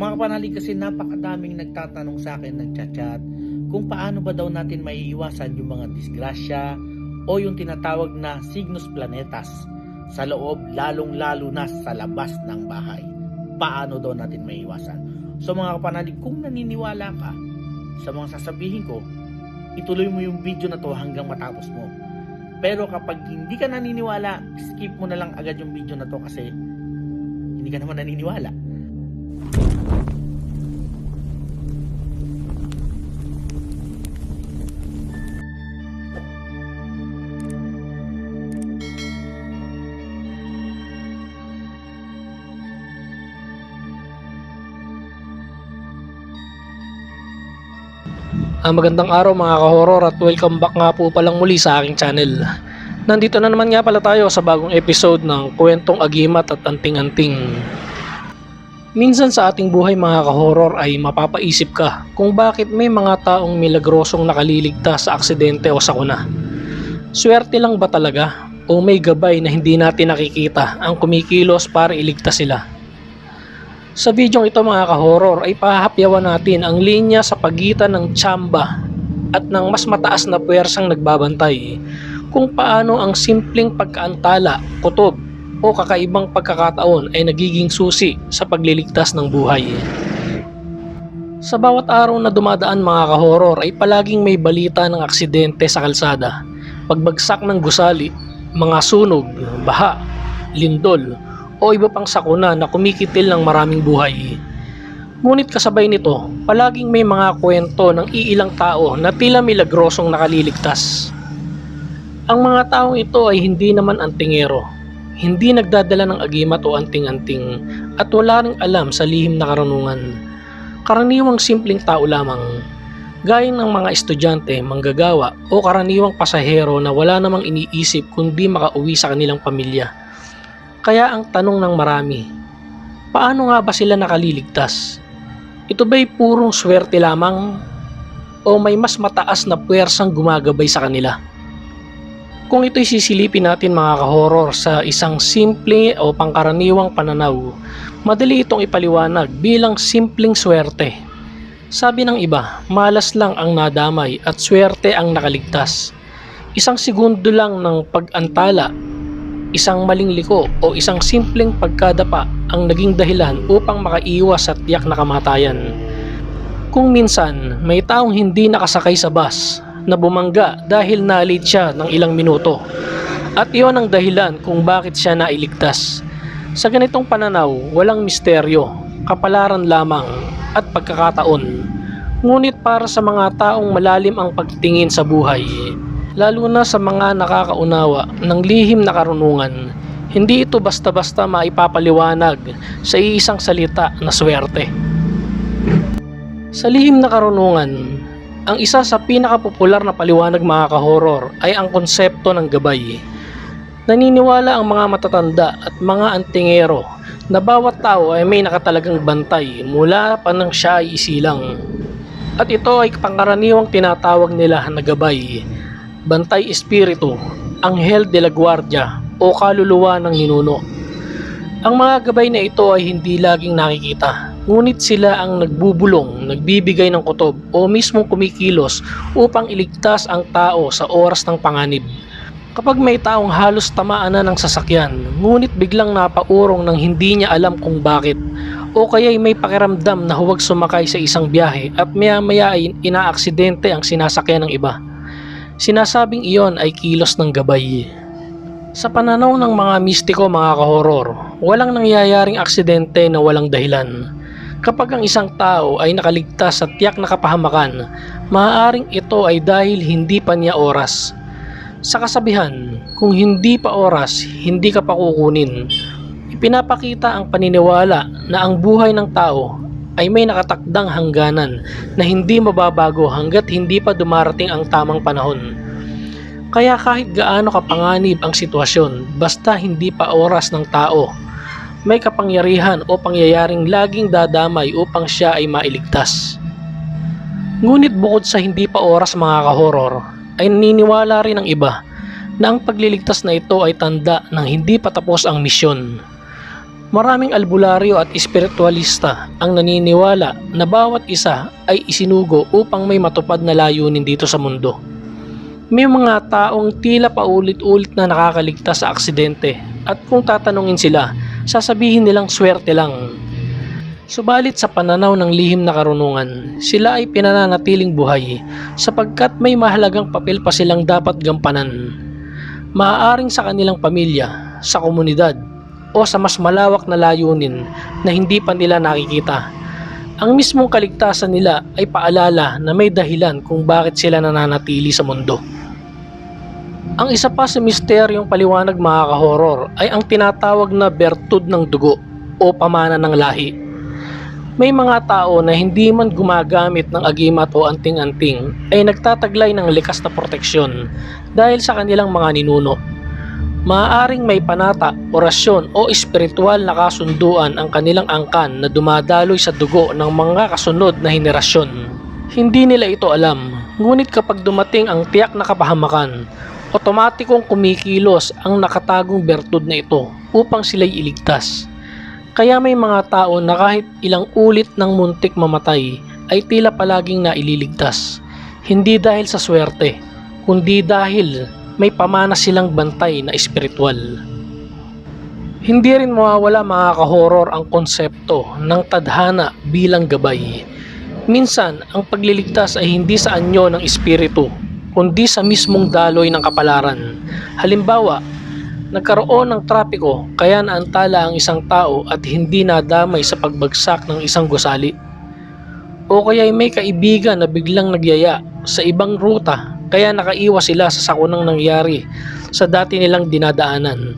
Mga kapanalig kasi napakadaming nagtatanong sa akin, nagchat-chat, kung paano ba daw natin maiiwasan yung mga disgrasya o yung tinatawag na signos planetas sa loob lalong-lalo na sa labas ng bahay. Paano daw natin maiiwasan? So mga kapanalig, kung naniniwala ka sa mga sasabihin ko, ituloy mo yung video na to hanggang matapos mo. Pero kapag hindi ka naniniwala, skip mo na lang agad yung video na to kasi hindi ka naman naniniwala. Ah, magandang araw mga ka-horror at welcome back nga po palang muli sa aking channel. Nandito na naman nga pala tayo sa bagong episode ng Kwentong Agimat at Anting-Anting. Minsan sa ating buhay mga ka-horror ay mapapaisip ka kung bakit may mga taong milagrosong nakaliligtas sa aksidente o sakuna. Swerte lang ba talaga o may gabay na hindi natin nakikita ang kumikilos para iligtas sila? Sa bidyong ito mga ka-horror ay pahapyawan natin ang linya sa pagitan ng tsamba at ng mas mataas na puwersang nagbabantay kung paano ang simpleng pagkaantala, kutob o kakaibang pagkakataon ay nagiging susi sa pagliligtas ng buhay. Sa bawat araw na dumadaan mga ka-horror ay palaging may balita ng aksidente sa kalsada, pagbagsak ng gusali, mga sunog, baha, lindol, o iba pang sakuna na kumikitil ng maraming buhay. Ngunit kasabay nito, palaging may mga kwento ng iilang tao na tila milagrosong nakaliligtas. Ang mga taong ito ay hindi naman antingero, hindi nagdadala ng agimat o anting-anting at wala ring alam sa lihim na karunungan. Karaniwang simpleng tao lamang, gaya ng mga estudyante, manggagawa o karaniwang pasahero na wala namang iniisip kundi makauwi sa kanilang pamilya. Kaya ang tanong ng marami, paano nga ba sila nakaliligtas? Ito ba'y purong swerte lamang o may mas mataas na puwersang gumagabay sa kanila? Kung ito'y sisilipin natin mga kahoror sa isang simple o pangkaraniwang pananaw, madali itong ipaliwanag bilang simpleng swerte. Sabi ng iba, malas lang ang nadamay at swerte ang nakaligtas. Isang segundo lang ng pag-antala isang maling liko o isang simpleng pagkadapa ang naging dahilan upang makaiwas sa tiyak na kamatayan. Kung minsan may taong hindi nakasakay sa bus na bumangga dahil na-late siya ng ilang minuto at iyon ang dahilan kung bakit siya nailigtas. Sa ganitong pananaw, walang misteryo, kapalaran lamang at pagkakataon. Ngunit para sa mga taong malalim ang pagtingin sa buhay, lalo na sa mga nakakaunawa ng lihim na karunungan, hindi ito basta-basta maipapaliwanag sa iisang salita na swerte. Sa lihim na karunungan, ang isa sa pinakapopular na paliwanag mga kahoror ay ang konsepto ng gabay. Naniniwala ang mga matatanda at mga antingero na bawat tao ay may nakatalagang bantay mula pa nang siya ay isilang. At ito ay pangkaraniwang tinatawag nila na gabay bantay espiritu, anghel de la guardia o kaluluwa ng ninuno. Ang mga gabay na ito ay hindi laging nakikita, ngunit sila ang nagbubulong, nagbibigay ng kutob o mismong kumikilos upang iligtas ang tao sa oras ng panganib. Kapag may taong halos tamaan na ng sasakyan, ngunit biglang napaurong ng hindi niya alam kung bakit, o kaya'y may pakiramdam na huwag sumakay sa isang biyahe at maya-maya ay inaaksidente ang sinasakyan ng iba Sinasabing iyon ay kilos ng gabay. Sa pananaw ng mga mistiko mga kahoror, walang nangyayaring aksidente na walang dahilan. Kapag ang isang tao ay nakaligtas sa tiyak na kapahamakan, maaaring ito ay dahil hindi pa niya oras. Sa kasabihan, kung hindi pa oras, hindi ka pa kukunin. Ipinapakita ang paniniwala na ang buhay ng tao ay may nakatakdang hangganan na hindi mababago hanggat hindi pa dumarating ang tamang panahon. Kaya kahit gaano kapanganib ang sitwasyon, basta hindi pa oras ng tao, may kapangyarihan o pangyayaring laging dadamay upang siya ay mailigtas. Ngunit bukod sa hindi pa oras mga kahoror, ay naniniwala rin ang iba na ang pagliligtas na ito ay tanda ng hindi pa tapos ang misyon. Maraming albularyo at espiritualista ang naniniwala na bawat isa ay isinugo upang may matupad na layunin dito sa mundo. May mga taong tila paulit-ulit na nakakaligtas sa aksidente at kung tatanungin sila, sasabihin nilang swerte lang. Subalit sa pananaw ng lihim na karunungan, sila ay pinananatiling buhay sapagkat may mahalagang papel pa silang dapat gampanan. Maaaring sa kanilang pamilya, sa komunidad, o sa mas malawak na layunin na hindi pa nila nakikita. Ang mismong kaligtasan nila ay paalala na may dahilan kung bakit sila nananatili sa mundo. Ang isa pa sa misteryong paliwanag mga kahoror ay ang tinatawag na bertud ng dugo o pamana ng lahi. May mga tao na hindi man gumagamit ng agimat o anting-anting ay nagtataglay ng likas na proteksyon dahil sa kanilang mga ninuno. Maaaring may panata, orasyon o espiritual na kasunduan ang kanilang angkan na dumadaloy sa dugo ng mga kasunod na henerasyon. Hindi nila ito alam, ngunit kapag dumating ang tiyak na kapahamakan, otomatikong kumikilos ang nakatagong bertud na ito upang sila'y iligtas. Kaya may mga tao na kahit ilang ulit ng muntik mamatay ay tila palaging naililigtas. Hindi dahil sa swerte, kundi dahil may pamana silang bantay na espiritual. Hindi rin mawawala mga kahoror ang konsepto ng tadhana bilang gabay. Minsan, ang pagliligtas ay hindi sa anyo ng espiritu, kundi sa mismong daloy ng kapalaran. Halimbawa, nagkaroon ng trapiko kaya naantala ang isang tao at hindi nadamay sa pagbagsak ng isang gusali. O kaya may kaibigan na biglang nagyaya sa ibang ruta kaya nakaiwas sila sa sakunang nangyari sa dati nilang dinadaanan.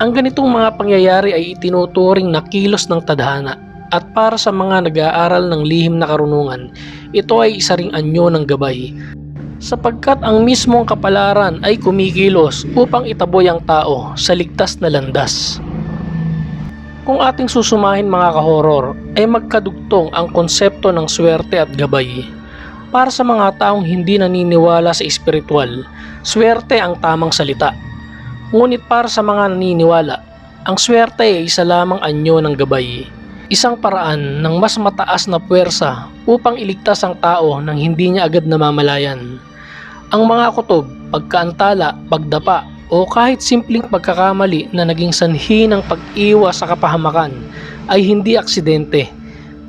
Ang ganitong mga pangyayari ay itinuturing na kilos ng tadhana at para sa mga nag-aaral ng lihim na karunungan, ito ay isa ring anyo ng gabay sapagkat ang mismong kapalaran ay kumikilos upang itaboy ang tao sa ligtas na landas. Kung ating susumahin mga kahoror ay magkadugtong ang konsepto ng swerte at gabay. Para sa mga taong hindi naniniwala sa espiritual, swerte ang tamang salita. Ngunit para sa mga naniniwala, ang swerte ay isa lamang anyo ng gabay. Isang paraan ng mas mataas na puwersa upang iligtas ang tao nang hindi niya agad namamalayan. Ang mga kutob, pagkaantala, pagdapa, o kahit simpleng pagkakamali na naging sanhi ng pag-iwas sa kapahamakan ay hindi aksidente,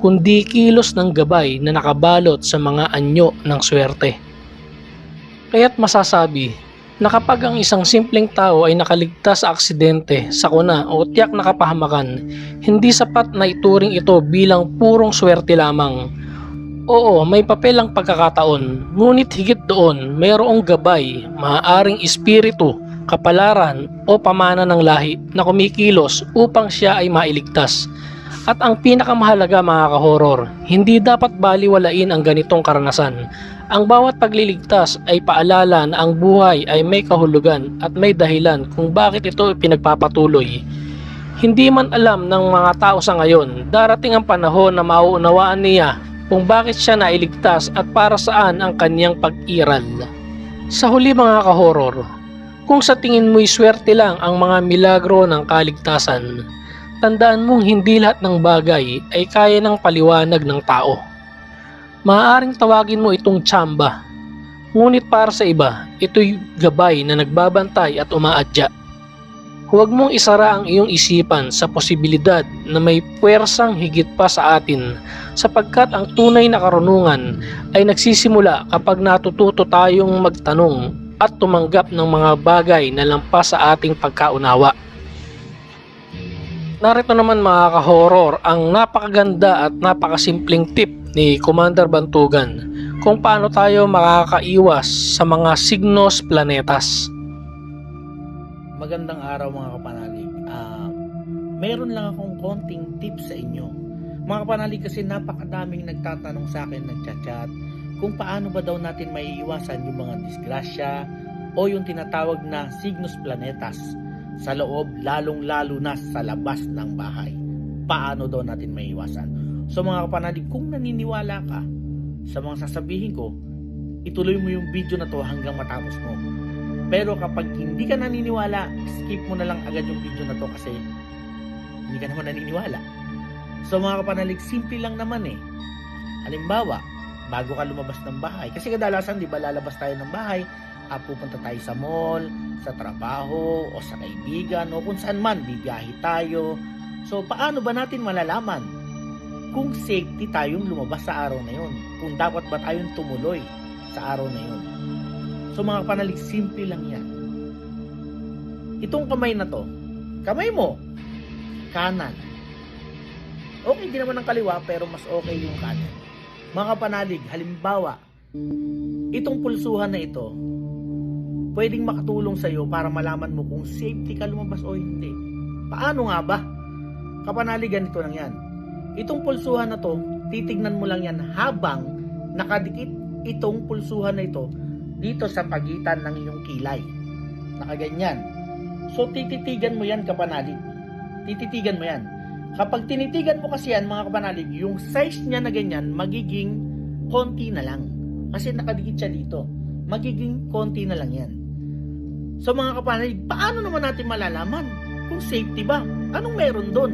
kundi kilos ng gabay na nakabalot sa mga anyo ng swerte. Kaya't masasabi na kapag ang isang simpleng tao ay nakaligtas sa aksidente, sakuna o tiyak na kapahamakan, hindi sapat na ituring ito bilang purong swerte lamang Oo, may papel ang pagkakataon, ngunit higit doon mayroong gabay, maaaring espiritu, kapalaran o pamana ng lahi na kumikilos upang siya ay mailigtas. At ang pinakamahalaga mga kahoror, hindi dapat baliwalain ang ganitong karanasan. Ang bawat pagliligtas ay paalala na ang buhay ay may kahulugan at may dahilan kung bakit ito pinagpapatuloy. Hindi man alam ng mga tao sa ngayon, darating ang panahon na mauunawaan niya kung bakit siya nailigtas at para saan ang kanyang pag-iral. Sa huli mga kahoror, kung sa tingin mo'y swerte lang ang mga milagro ng kaligtasan, tandaan mong hindi lahat ng bagay ay kaya ng paliwanag ng tao. Maaaring tawagin mo itong tsamba, ngunit para sa iba, ito'y gabay na nagbabantay at umaadya. Huwag mong isara ang iyong isipan sa posibilidad na may puwersang higit pa sa atin sapagkat ang tunay na karunungan ay nagsisimula kapag natututo tayong magtanong at tumanggap ng mga bagay na lampas sa ating pagkaunawa. Narito naman mga kahoror ang napakaganda at napakasimpleng tip ni Commander Bantugan kung paano tayo makakaiwas sa mga signos planetas. Magandang araw mga kapanalig. Ah, meron lang akong konting tips sa inyo. Mga kapanalig kasi napakadaming nagtatanong sa akin, nagchat-chat, kung paano ba daw natin maiiwasan yung mga disgrasya o yung tinatawag na signos planetas sa loob, lalong-lalo na sa labas ng bahay. Paano daw natin maiiwasan? So mga kapanalig, kung naniniwala ka sa mga sasabihin ko, ituloy mo yung video na to hanggang matapos mo. Pero kapag hindi ka naniniwala, skip mo na lang agad yung video na to kasi Hindi ka naman naniniwala. So mga kapanalig, simple lang naman eh. Halimbawa, bago ka lumabas ng bahay. Kasi kadalasan, di ba, lalabas tayo ng bahay, ah, pupunta tayo sa mall, sa trabaho, o sa kaibigan, o kung saan man, bibiyahe tayo. So, paano ba natin malalaman kung safety tayong lumabas sa araw na yun? Kung dapat ba tayong tumuloy sa araw na yun? So, mga kapanalig, simple lang yan. Itong kamay na to, kamay mo, kanan. Okay din naman ang kaliwa, pero mas okay yung kanan. Mga kapanalig, halimbawa, itong pulsuhan na ito, pwedeng makatulong sa iyo para malaman mo kung safety ka lumabas o hindi. Paano nga ba? Kapanalig, ganito lang yan. Itong pulsuhan na to, titignan mo lang yan habang nakadikit itong pulsuhan na ito dito sa pagitan ng iyong kilay. Nakaganyan. So, tititigan mo yan, kapanalig. Tititigan mo yan. Kapag tinitigan mo kasi yan, mga kapanalig, yung size niya na ganyan, magiging konti na lang. Kasi nakadikit siya dito. Magiging konti na lang yan. So mga kapanalig, paano naman natin malalaman kung safety ba? Anong meron doon?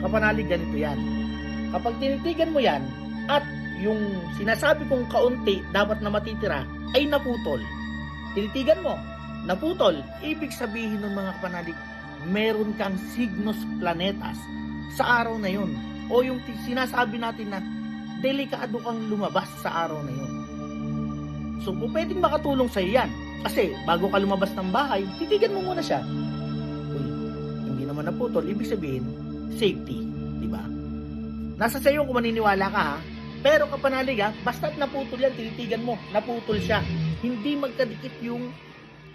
Kapanalig, ganito yan. Kapag tinitigan mo yan, at yung sinasabi kong kaunti dapat na matitira ay naputol. Tinitigan mo, naputol. Ibig sabihin ng mga kapanalig, meron kang signos planetas sa araw na yun. O yung sinasabi natin na delikado kang lumabas sa araw na yun. So, kung pwedeng makatulong sa yan, kasi bago ka lumabas ng bahay, titigan mo muna siya. Uy, hindi naman naputol, ibig sabihin, safety, di ba? Nasa sa iyo kung maniniwala ka ha, pero kapanalig ha, basta't naputol yan, tinitigan mo, naputol siya. Hindi magkadikit yung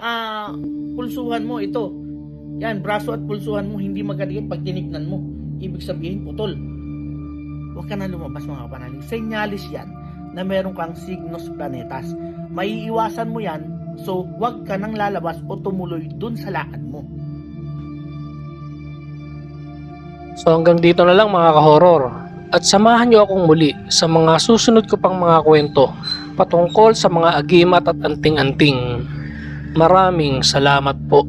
ah, pulsuhan mo, ito. Yan, braso at pulsuhan mo, hindi magkadikit pag tinignan mo. Ibig sabihin, putol. Huwag ka na lumabas mga kapanalig. Senyalis yan na meron kang signos planetas. Maiiwasan mo yan, so huwag ka nang lalabas o tumuloy dun sa lakad mo. So hanggang dito na lang mga kahoror. At samahan niyo akong muli sa mga susunod ko pang mga kwento patungkol sa mga agimat at anting-anting. Maraming salamat po.